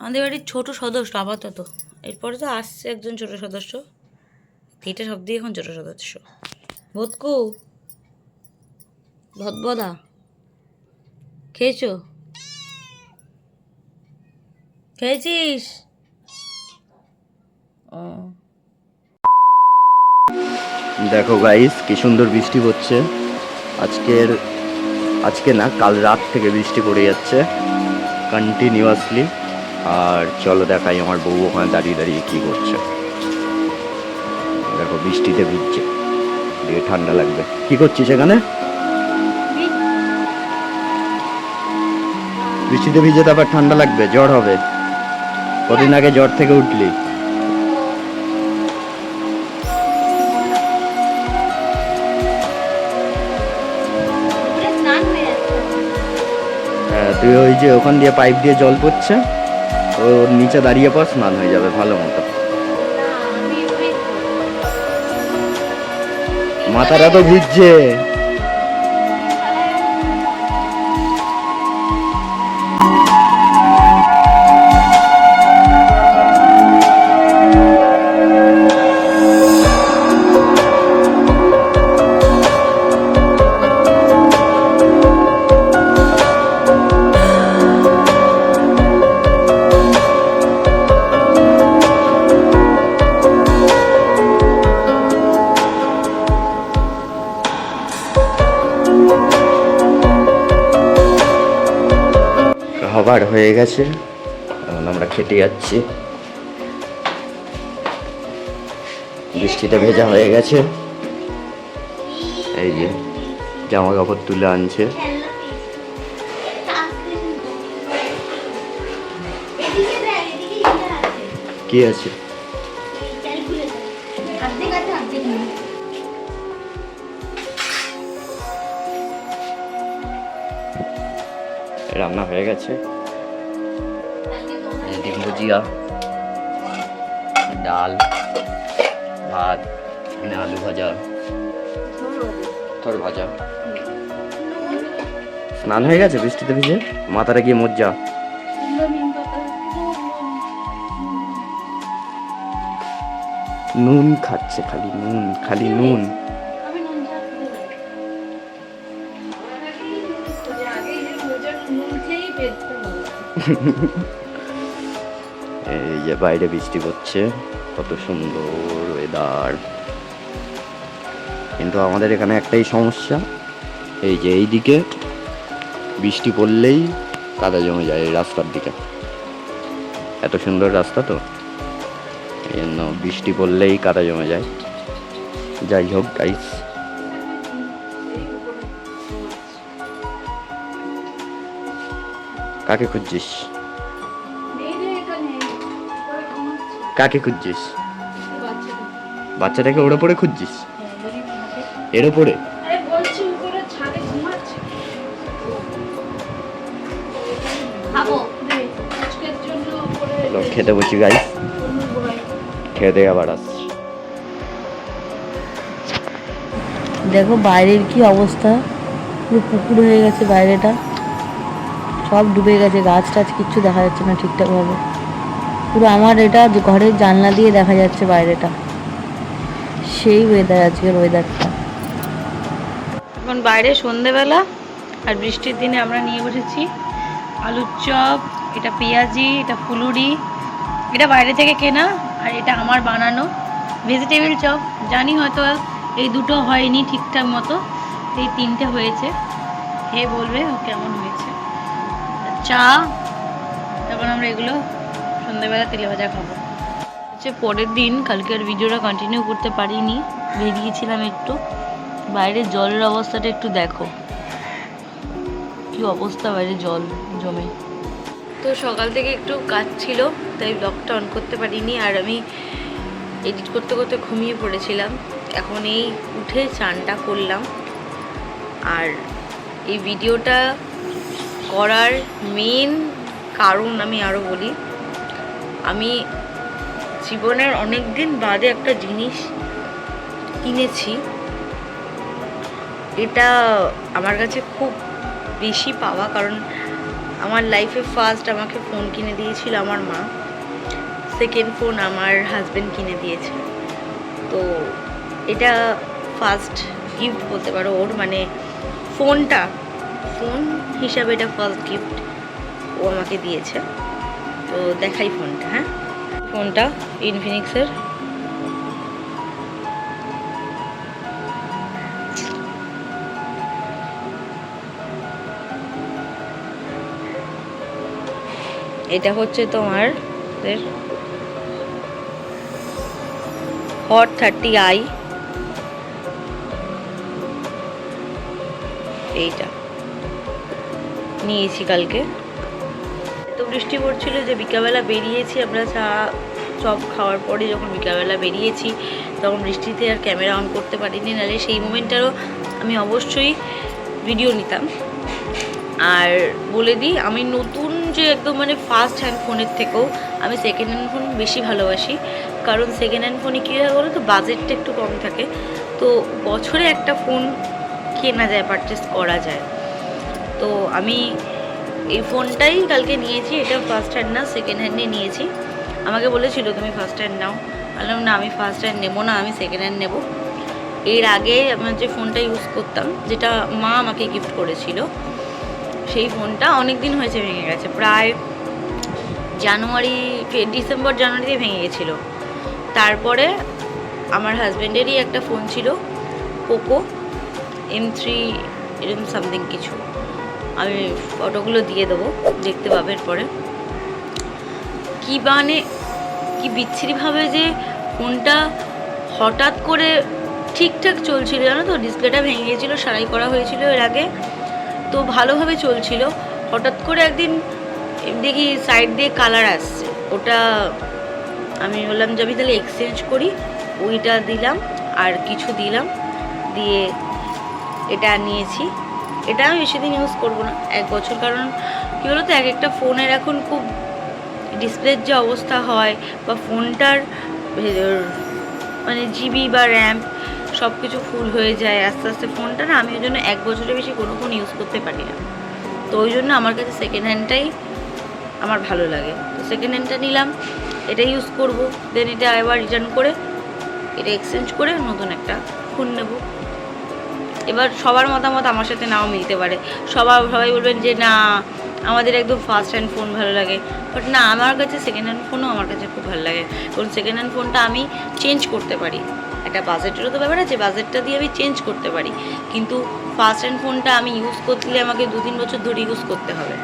আমাদের বাড়ির ছোট সদস্য আপাতত। এরপরে তো আসছে একজন ছোট সদস্য। এটা সব দিয়ে এখন ছোট সদস্য। ভতকু ভদবদা, খেয়েছো? খেয়েছিস? ও। দেখো গাইস কি সুন্দর বৃষ্টি পড়ছে আজকের, আজকে না, কাল রাত থেকে বৃষ্টি পড়ে যাচ্ছে কন্টিনিউয়াসলি আর চলো দেখাই আমার বউ ওখানে দাঁড়িয়ে দাঁড়িয়ে কী করছে। দেখো, বৃষ্টিতে ভিজছে। দিয়ে ঠান্ডা লাগবে। কি করছিস এখানে? বৃষ্টিতে ভিজে তারপর ঠান্ডা লাগবে, জ্বর হবে। কদিন আগে জ্বর থেকে উঠলি। ওই যে ওখান দিয়ে পাইপ দিয়ে জল পড়ছে, ওর নিচে দাঁড়িয়ে পর স্নান হয়ে যাবে ভালো মতো। মাথাটা তো ভিজছে। খাবার হয়ে গেছে। এখন আমরা খেতে যাচ্ছি। বৃষ্টিতে ভেজা হয়ে গেছে। এই যে জামা কাপড় তুলে আনছে। কি আছে? রান্না হয়ে গেছে। ভুজিয়া ডাল ভাত এখানে আলু ভাজা থর ভাজা। স্নান হয়ে গেছে বৃষ্টিতে ভিজে? মাথাটা গিয়ে মজ্জা। নুন খাচ্ছে খালি নুন খালি নুন। এই যে বাইরে বৃষ্টি পড়ছে, কত সুন্দর ওয়েদার কিন্তু আমাদের এখানে একটাই সমস্যা, এই যে এই দিকে বৃষ্টি পড়লেই কাদা জমে যায় এই রাস্তার দিকে। এত সুন্দর রাস্তা তো, এই জন্য বৃষ্টি পড়লেই কাদা জমে যায়। যাই হোক গাইস কাকে খুঁজছিস? কাকে খুঁজছিস? বাচ্চাটাকে ওর ওপরে খুঁজছিস? এর ওপরে? খেতে বসি গাই খেতে আবার আসছি। দেখো বাইরের কি অবস্থা। পুরো পুকুর হয়ে গেছে বাইরেটা। সব ডুবে গেছে গাছ টাছ কিচ্ছু দেখা যাচ্ছে না ঠিকঠাকভাবে। পুরো আমার এটা ঘরের জানলা দিয়ে দেখা যাচ্ছে বাইরেটা। সেই ওয়েদার আজকের ওয়েদারটা এখন বাইরে সন্ধেবেলা, আর বৃষ্টির দিনে আমরা নিয়ে বসেছি আলুর চপ, এটা পেঁয়াজি, এটা ফুলুরি। এটা বাইরে থেকে কেনা, আর এটা আমার বানানো ভেজিটেবিল চপ। জানি হয়তো এই দুটো হয়নি ঠিকঠাক মতো, এই তিনটে হয়েছে। হে বলবে ও কেমন হয়েছে? চা এখন আমরা এগুলো সন্ধ্যেবেলা তেলে ভাজা খাব। হচ্ছে পরের দিন, কালকে আর ভিডিওটা কন্টিনিউ করতে পারিনি, বেরিয়েছিলাম একটু। বাইরে জলের অবস্থাটা একটু দেখো। কি অবস্থা বাইরে জল জমে। তো সকাল থেকে একটু কাজ ছিল, তাই ব্লগটা অন করতে পারিনি, আর আমি এডিট করতে করতে ঘুমিয়ে পড়েছিলাম। এখন এই উঠে চানটা করলাম। আর এই ভিডিওটা করার মেন কারণ আমি আরও বলি আমি জীবনের অনেক দিন বাদে একটা জিনিস কিনেছি। এটা আমার কাছে খুব বেশি পাওয়া কারণ আমার লাইফে ফার্স্ট আমাকে ফোন কিনে দিয়েছিল আমার মা। সেকেন্ড ফোন আমার হাজব্যান্ড কিনে দিয়েছে। তো এটা ফার্স্ট গিফট বলতে পারো ওর মানে ফোনটা ফোন হিসাবে এটা ফার্স্ট গিফট ও আমাকে দিয়েছে। তো দেখাই ফোনটা হ্যাঁ? ফোনটা ইনফিনিক্সের এটা হচ্ছে তোমার হট থার্টি আই এইটা। নিয়েছি কালকে। বৃষ্টি পড়ছিল যে বিকালবেলা বেরিয়েছি, আমরা চা, চপ খাওয়ার পরে যখন বিকালবেলা বেরিয়েছি, তখন বৃষ্টিতে আর ক্যামেরা অন করতে পারিনি, নাহলে সেই মোমেন্টটারও আমি অবশ্যই ভিডিও নিতাম। আর বলে দিই, আমি নতুন যে একদম মানে ফার্স্ট হ্যান্ড ফোনের থেকেও আমি সেকেন্ড হ্যান্ড ফোন বেশি ভালোবাসি, কারণ সেকেন্ড হ্যান্ড ফোনে কী হয় বলো তো বাজেটটা একটু কম থাকে। তো বছরে একটা ফোন কেনা যায় পারচেস করা যায়। তো আমি এই ফোনটাই কালকে নিয়েছি, এটা ফার্স্ট হ্যান্ড না সেকেন্ড হ্যান্ডে নিয়েছি। আমাকে বলেছিল, তুমি ফার্স্ট হ্যান্ড নাও। বললাম, না, আমি ফার্স্ট হ্যান্ড নেব না, আমি সেকেন্ড হ্যান্ড নেব। এর আগে আমার যে ফোনটা ইউজ করতাম, যেটা মা আমাকে গিফট করেছিল। সেই ফোনটা অনেক দিন হয়েছে ভেঙে গেছে, প্রায় জানুয়ারি ডিসেম্বর, জানুয়ারিতে ভেঙে গেছিল। তারপরে আমার হাজব্যান্ডেরই একটা ফোন ছিল পোকো এম থ্রি এরকম সামথিং কিছু। আমি ফটোগুলো দিয়ে দেবো, দেখতে পাবেন পরে কী মানে কি বিচ্ছিরিভাবে যে ফোনটা হঠাৎ করে ঠিকঠাক চলছিল, জানো তো? ডিসপ্লেটা ভেঙে গিয়েছিল সারাই করা হয়েছিল এর আগে। তো ভালোভাবে চলছিল। হঠাৎ করে একদিন দেখি সাইড দিয়ে কালার আসছে। ওটা আমি বললাম যে আমি তাহলে এক্সচেঞ্জ করি। ওইটা দিলাম, আর কিছু দিলাম। দিয়ে এটা নিয়েছি। এটা আমি বেশি দিন ইউজ করব না, এক বছর। কারণ কী বলো তো এক একটা ফোনের এখন খুব ডিসপ্লের যে অবস্থা হয় বা ফোনটার মানে জিবি বা র্যাম সব কিছু ফুল হয়ে যায় আস্তে আস্তে। ফোনটা না, আমি ওই জন্য এক বছরের বেশি কোনো ফোন ইউজ করতে পারি না। তো ওই জন্য আমার কাছে সেকেন্ড হ্যান্ডটাই আমার ভালো লাগে। তো সেকেন্ড হ্যান্ডটা নিলাম, এটা ইউজ করব দেন এটা আবার রিটার্ন করে, এটা এক্সচেঞ্জ করে নতুন একটা ফোন নেব। এবার সবার মতামত আমার সাথে নাও মিলতে পারে। সবার সবাই বলবেন যে, না, আমাদের একদম ফার্স্ট হ্যান্ড ফোন ভালো লাগে। বাট না, আমার কাছে সেকেন্ড হ্যান্ড ফোনও আমার কাছে খুব ভালো লাগে। কারণ সেকেন্ড হ্যান্ড ফোনটা আমি চেঞ্জ করতে পারি। একটা বাজেটেরও তো ব্যাপার আছে বাজেটটা দিয়ে আমি চেঞ্জ করতে পারি। কিন্তু ফার্স্ট হ্যান্ড ফোনটা আমি ইউজ করলে আমাকে দু তিন বছর ধরে ইউজ করতে হবে।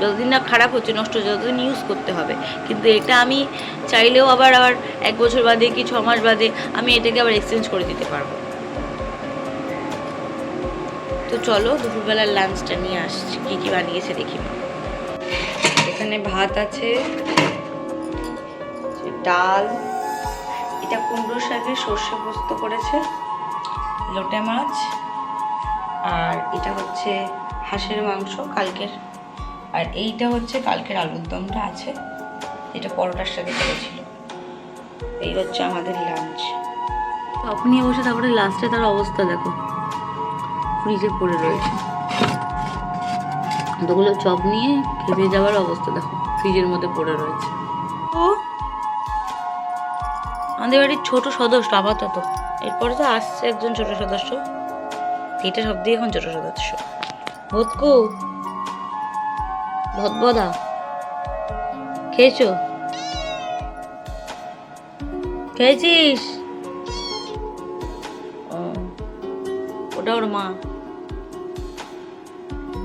যতদিন না খারাপ হচ্ছে, নষ্ট হচ্ছে, ততদিন ইউজ করতে হবে। কিন্তু এটা আমি চাইলেও আবার আবার এক বছর বাদে কি ছ মাস বাদে আমি এটাকে আবার এক্সচেঞ্জ করে দিতে পারব। তো চলো দুপুরবেলার লাঞ্চটা নিয়ে আসছি। কী কী বানিয়েছে দেখি। এখানে ভাত আছে ডাল, এটা কুমড়ো শাকের সর্ষে পোস্ত করেছে, লোটে মাছ, আর এটা হচ্ছে হাঁসের মাংস কালকের। আর এইটা হচ্ছে কালকের আলুর দমটা আছে এটা পরোটার সাথে করেছিল। এই হচ্ছে আমাদের লাঞ্চ আপনি বসে তারপরে লাস্টে তার অবস্থা দেখো। ফ্রিজে পড়ে রয়েছে। এতগুলো চপ নিয়ে খেপে যাওয়ার অবস্থা দেখো, ফ্রিজের মধ্যে পড়ে রয়েছে। ও? আমাদের বাড়ির ছোট সদস্য, আপাতত। এরপরে তো আসছে একজন ছোট সদস্য। এটা সব দিয়ে এখন ছোট সদস্য। ভোতকু ভদবদা? খেয়েছো? খেয়েছিস? ওটা ওর মা।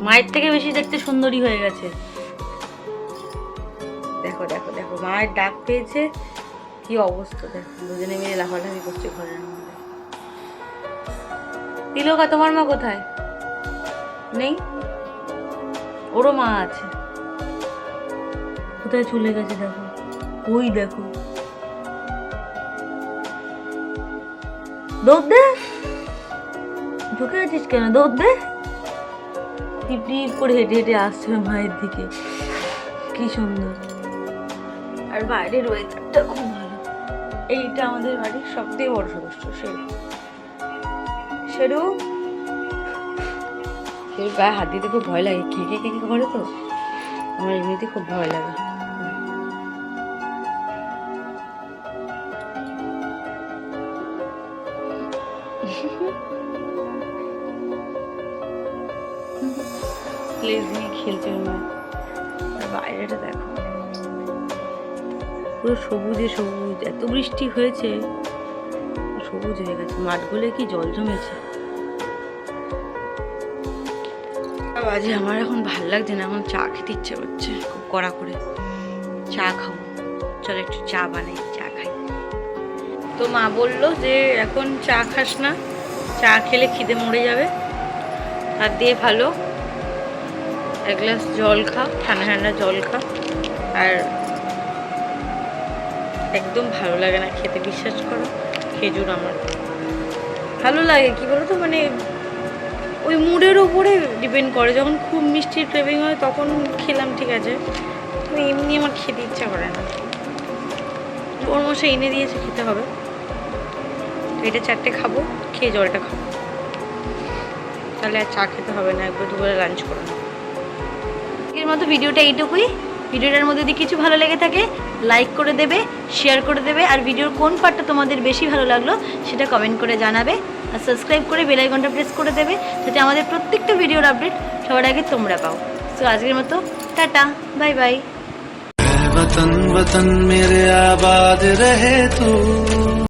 মায়ের থেকে বেশি দেখতে সুন্দরী হয়ে গেছে। দেখো দেখো দেখো, মায়ের ডাক পেয়েছে। কি অবস্থা, দেখো, দুজনে মিলে লাফালাফি করছে ঘরের মধ্যে। তিলকা তোমার মা কোথায়? নেই? ওরও মা আছে। কোথায় চলে গেছে, দেখো। ওই দেখো। দৌড় দে। ঢুকে আছিস কেন? দৌড় দে। টিপ টিপ করে হেঁটে হেঁটে আসছে মায়ের দিকে। কি সুন্দর। আর বাইরের ওয়েদারটা খুব ভালো। এইটা আমাদের বাড়ির সব থেকে বড় সদস্য সেরু সেরু সেরু গায়ে হাত দিতে খুব ভয় লাগে। খেঁকে খেঁকে করে তো? আমার এমনিতে খুব ভয় লাগে। লেজ নিয়ে খেলছে বাইরেটা দেখো। পুরো সবুজে সবুজ। এত বৃষ্টি হয়েছে। সবুজ হয়ে গেছে। মাঠগুলো কি জল জমেছে? বাজে আমার এখন ভালো লাগছে না। এখন চা খেতে ইচ্ছে করছে। খুব কড়া করে। চা খাব। চল একটু চা বানাই, চা খাই। তো মা বলল যে, এখন চা খাস না। চা খেলে খিদে মরে যাবে। আর দিয়ে ভালো। এক গ্লাস জল খা, ঠান্ডা ঠান্ডা জল খা। আর একদম ভালো লাগে না খেতে, বিশ্বাস করো, খেজুর আমার। ভালো লাগে, কি বলো তো মানে ওই মুডের উপরে ডিপেন্ড করে। যখন খুব মিষ্টির ক্রেভিং হয়, তখন খেলাম, ঠিক আছে। এমনি আমার খেতে ইচ্ছা করে না। ওর মশাই এনে দিয়েছে, খেতে হবে। তো এটা চারটে খাব, খেয়ে জলটা খাব। তাহলে আর চা খেতে হবে না, একবার দুপুরে লাঞ্চ করো এর মতো ভিডিওটা এইটুকুই ভিডিওটার মধ্যে যদি কিছু ভালো লেগে থাকে লাইক করে দেবে শেয়ার করে দেবে আর ভিডিওর কোন পার্টটা তোমাদের বেশি ভালো লাগলো সেটা কমেন্ট করে জানাবে আর সাবস্ক্রাইব করে বেল আইকনটা প্রেস করে দেবে যাতে আমাদের প্রত্যেকটা ভিডিওর আপডেট সবার আগে তোমরা পাও সো আজকের মতো টাটা বাই বাই वतन वतन मेरे आबाद रहे तू